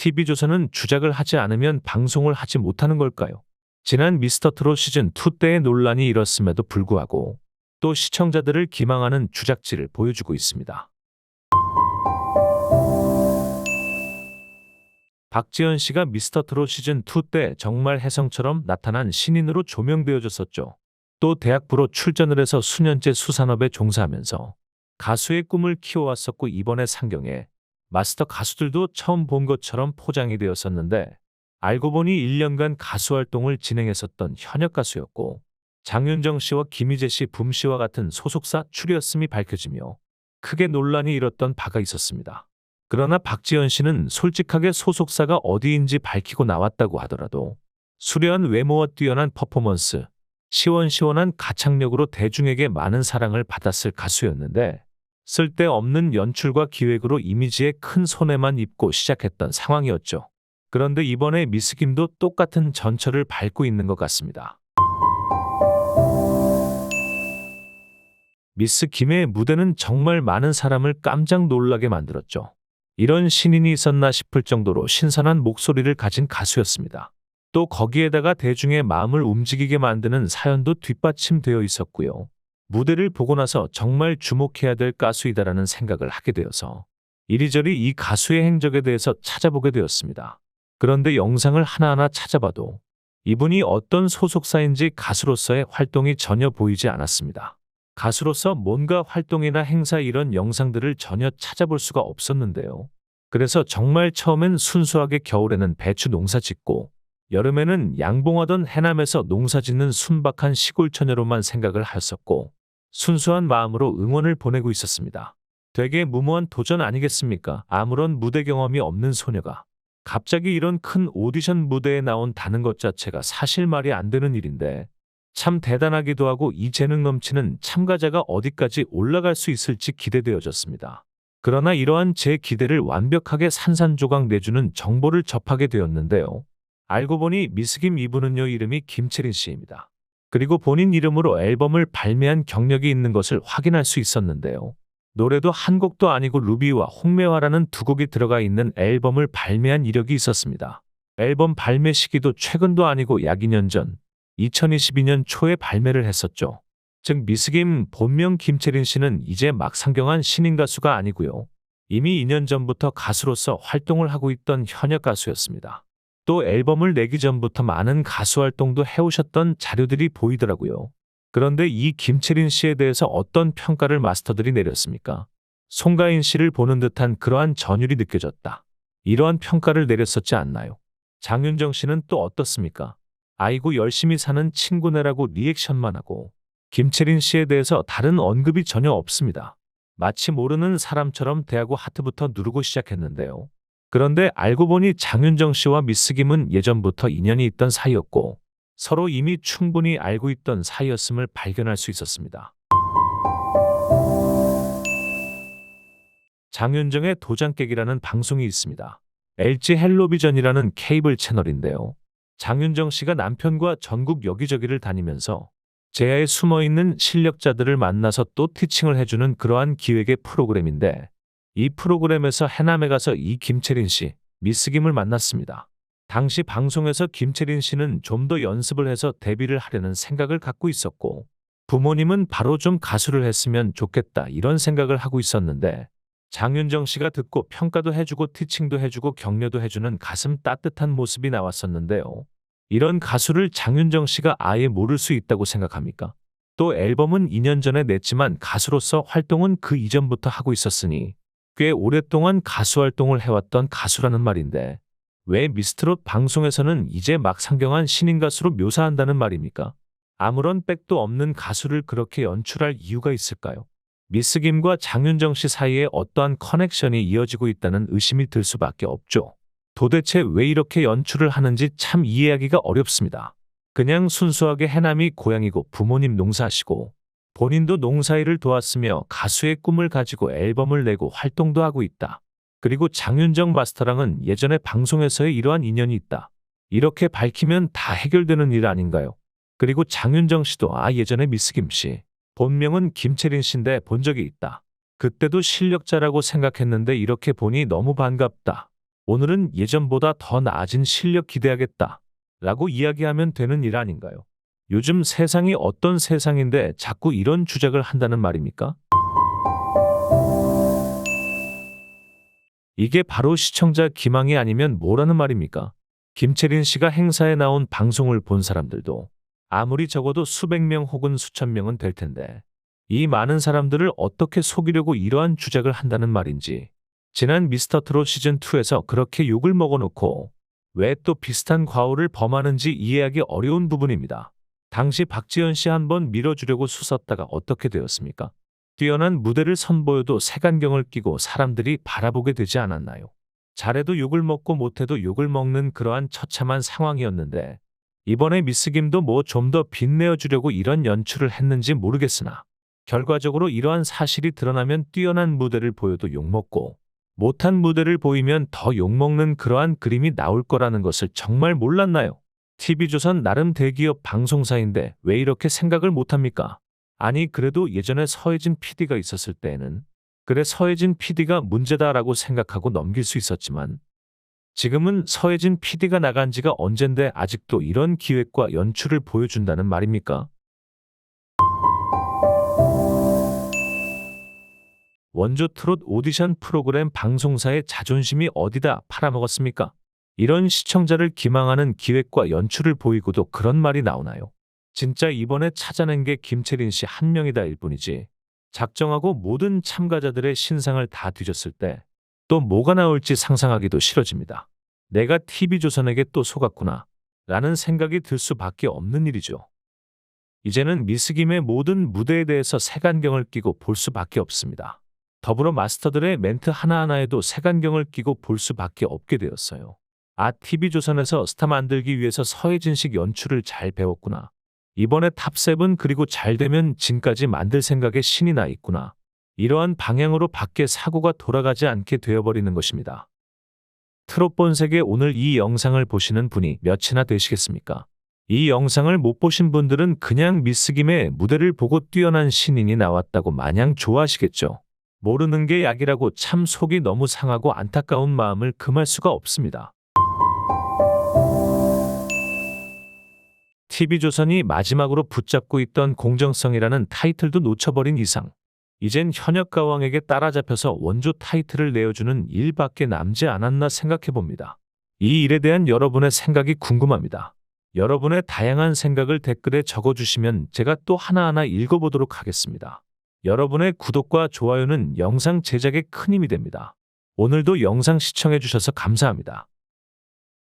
TV조선은 주작을 하지 않으면 방송을 하지 못하는 걸까요? 지난 미스터 트롯 시즌2 때의 논란이 일었음에도 불구하고 또 시청자들을 기망하는 주작질을 보여주고 있습니다. 박지현 씨가 미스터 트롯 시즌2 때 정말 혜성처럼 나타난 신인으로 조명되어졌었죠. 또 대학부로 출전을 해서 수년째 수산업에 종사하면서 가수의 꿈을 키워왔었고 이번에 상경에 마스터 가수들도 처음 본 것처럼 포장이 되었었는데 알고 보니 1년간 가수 활동을 진행했었던 현역 가수였고 장윤정 씨와 김희재 씨, 붐 씨와 같은 소속사 출이었음이 밝혀지며 크게 논란이 일었던 바가 있었습니다. 그러나 박지현 씨는 솔직하게 소속사가 어디인지 밝히고 나왔다고 하더라도 수려한 외모와 뛰어난 퍼포먼스, 시원시원한 가창력으로 대중에게 많은 사랑을 받았을 가수였는데 쓸데없는 연출과 기획으로 이미지에 큰 손해만 입고 시작했던 상황이었죠. 그런데 이번에 미스김도 똑같은 전철을 밟고 있는 것 같습니다. 미스 김의 무대는 정말 많은 사람을 깜짝 놀라게 만들었죠. 이런 신인이 있었나 싶을 정도로 신선한 목소리를 가진 가수였습니다. 또 거기에다가 대중의 마음을 움직이게 만드는 사연도 뒷받침되어 있었고요. 무대를 보고 나서 정말 주목해야 될 가수이다라는 생각을 하게 되어서 이리저리 이 가수의 행적에 대해서 찾아보게 되었습니다. 그런데 영상을 하나하나 찾아봐도 이분이 어떤 소속사인지 가수로서의 활동이 전혀 보이지 않았습니다. 가수로서 뭔가 활동이나 행사 이런 영상들을 전혀 찾아볼 수가 없었는데요. 그래서 정말 처음엔 순수하게 겨울에는 배추 농사 짓고 여름에는 양봉하던 해남에서 농사 짓는 순박한 시골 처녀로만 생각을 했었고 순수한 마음으로 응원을 보내고 있었습니다. 되게 무모한 도전 아니겠습니까? 아무런 무대 경험이 없는 소녀가 갑자기 이런 큰 오디션 무대에 나온다는 것 자체가 사실 말이 안 되는 일인데 참 대단하기도 하고 이 재능 넘치는 참가자가 어디까지 올라갈 수 있을지 기대되어졌습니다. 그러나 이러한 제 기대를 완벽하게 산산조각 내주는 정보를 접하게 되었는데요. 알고 보니 미스김 이분은요 이름이 김채린 씨입니다. 그리고 본인 이름으로 앨범을 발매한 경력이 있는 것을 확인할 수 있었는데요. 노래도 한 곡도 아니고 루비와 홍매화라는 두 곡이 들어가 있는 앨범을 발매한 이력이 있었습니다. 앨범 발매 시기도 최근도 아니고 약 2년 전 2022년 초에 발매를 했었죠. 즉 미스김 본명 김채린 씨는 이제 막 상경한 신인 가수가 아니고요. 이미 2년 전부터 가수로서 활동을 하고 있던 현역 가수였습니다. 또 앨범을 내기 전부터 많은 가수 활동도 해오셨던 자료들이 보이더라고요. 그런데 이 김채린 씨에 대해서 어떤 평가를 마스터들이 내렸습니까? 송가인 씨를 보는 듯한 그러한 전율이 느껴졌다. 이러한 평가를 내렸었지 않나요? 장윤정 씨는 또 어떻습니까? 아이고 열심히 사는 친구네라고 리액션만 하고 김채린 씨에 대해서 다른 언급이 전혀 없습니다. 마치 모르는 사람처럼 대하고 하트부터 누르고 시작했는데요. 그런데 알고 보니 장윤정 씨와 미스 김은 예전부터 인연이 있던 사이였고 서로 이미 충분히 알고 있던 사이였음을 발견할 수 있었습니다. 장윤정의 도장깨기라는 방송이 있습니다. LG 헬로비전이라는 케이블 채널인데요. 장윤정 씨가 남편과 전국 여기저기를 다니면서 제야에 숨어 있는 실력자들을 만나서 또 티칭을 해주는 그러한 기획의 프로그램인데 이 프로그램에서 해남에 가서 이 김채린 씨, 미스김을 만났습니다. 당시 방송에서 김채린 씨는 좀 더 연습을 해서 데뷔를 하려는 생각을 갖고 있었고 부모님은 바로 좀 가수를 했으면 좋겠다 이런 생각을 하고 있었는데 장윤정 씨가 듣고 평가도 해주고 티칭도 해주고 격려도 해주는 가슴 따뜻한 모습이 나왔었는데요. 이런 가수를 장윤정 씨가 아예 모를 수 있다고 생각합니까? 또 앨범은 2년 전에 냈지만 가수로서 활동은 그 이전부터 하고 있었으니 꽤 오랫동안 가수 활동을 해왔던 가수라는 말인데 왜 미스트롯 방송에서는 이제 막 상경한 신인 가수로 묘사한다는 말입니까? 아무런 백도 없는 가수를 그렇게 연출할 이유가 있을까요? 미스 김과 장윤정 씨 사이에 어떠한 커넥션이 이어지고 있다는 의심이 들 수밖에 없죠. 도대체 왜 이렇게 연출을 하는지 참 이해하기가 어렵습니다. 그냥 순수하게 해남이 고향이고 부모님 농사하시고 본인도 농사일을 도왔으며 가수의 꿈을 가지고 앨범을 내고 활동도 하고 있다. 그리고 장윤정 마스터랑은 예전에 방송에서의 이러한 인연이 있다. 이렇게 밝히면 다 해결되는 일 아닌가요? 그리고 장윤정 씨도 아 예전에 미스 김 씨. 본명은 김채린 씨인데 본 적이 있다. 그때도 실력자라고 생각했는데 이렇게 보니 너무 반갑다. 오늘은 예전보다 더 나아진 실력 기대하겠다. 라고 이야기하면 되는 일 아닌가요? 요즘 세상이 어떤 세상인데 자꾸 이런 주작을 한다는 말입니까? 이게 바로 시청자 기망이 아니면 뭐라는 말입니까? 김채린 씨가 행사에 나온 방송을 본 사람들도 아무리 적어도 수백 명 혹은 수천 명은 될 텐데 이 많은 사람들을 어떻게 속이려고 이러한 주작을 한다는 말인지 지난 미스터 트롯 시즌2에서 그렇게 욕을 먹어놓고 왜 또 비슷한 과오를 범하는지 이해하기 어려운 부분입니다. 당시 박지현 씨 한 번 밀어주려고 수섰다가 어떻게 되었습니까? 뛰어난 무대를 선보여도 색안경을 끼고 사람들이 바라보게 되지 않았나요? 잘해도 욕을 먹고 못해도 욕을 먹는 그러한 처참한 상황이었는데 이번에 미스김도 뭐 좀 더 빛내어 주려고 이런 연출을 했는지 모르겠으나 결과적으로 이러한 사실이 드러나면 뛰어난 무대를 보여도 욕먹고 못한 무대를 보이면 더 욕먹는 그러한 그림이 나올 거라는 것을 정말 몰랐나요? TV조선 나름 대기업 방송사인데 왜 이렇게 생각을 못합니까? 아니 그래도 예전에 서혜진 PD가 있었을 때에는 그래 서혜진 PD가 문제다라고 생각하고 넘길 수 있었지만 지금은 서혜진 PD가 나간 지가 언젠데 아직도 이런 기획과 연출을 보여준다는 말입니까? 원조 트롯 오디션 프로그램 방송사의 자존심이 어디다 팔아먹었습니까? 이런 시청자를 기망하는 기획과 연출을 보이고도 그런 말이 나오나요? 진짜 이번에 찾아낸 게 김채린 씨 한 명이다 일 뿐이지. 작정하고 모든 참가자들의 신상을 다 뒤졌을 때 또 뭐가 나올지 상상하기도 싫어집니다. 내가 TV조선에게 또 속았구나. 라는 생각이 들 수밖에 없는 일이죠. 이제는 미스김의 모든 무대에 대해서 색안경을 끼고 볼 수밖에 없습니다. 더불어 마스터들의 멘트 하나하나에도 색안경을 끼고 볼 수밖에 없게 되었어요. 아, TV조선에서 스타 만들기 위해서 서혜진식 연출을 잘 배웠구나. 이번에 탑7 그리고 잘 되면 진까지 만들 생각에 신이 나 있구나. 이러한 방향으로 밖에 사고가 돌아가지 않게 되어버리는 것입니다. 트롯 본색의 오늘 이 영상을 보시는 분이 몇이나 되시겠습니까? 이 영상을 못 보신 분들은 그냥 미스김의 무대를 보고 뛰어난 신인이 나왔다고 마냥 좋아하시겠죠. 모르는 게 약이라고 참 속이 너무 상하고 안타까운 마음을 금할 수가 없습니다. TV조선이 마지막으로 붙잡고 있던 공정성이라는 타이틀도 놓쳐버린 이상 이젠 현역 가왕에게 따라잡혀서 원조 타이틀을 내어주는 일밖에 남지 않았나 생각해봅니다. 이 일에 대한 여러분의 생각이 궁금합니다. 여러분의 다양한 생각을 댓글에 적어주시면 제가 또 하나하나 읽어보도록 하겠습니다. 여러분의 구독과 좋아요는 영상 제작에 큰 힘이 됩니다. 오늘도 영상 시청해주셔서 감사합니다.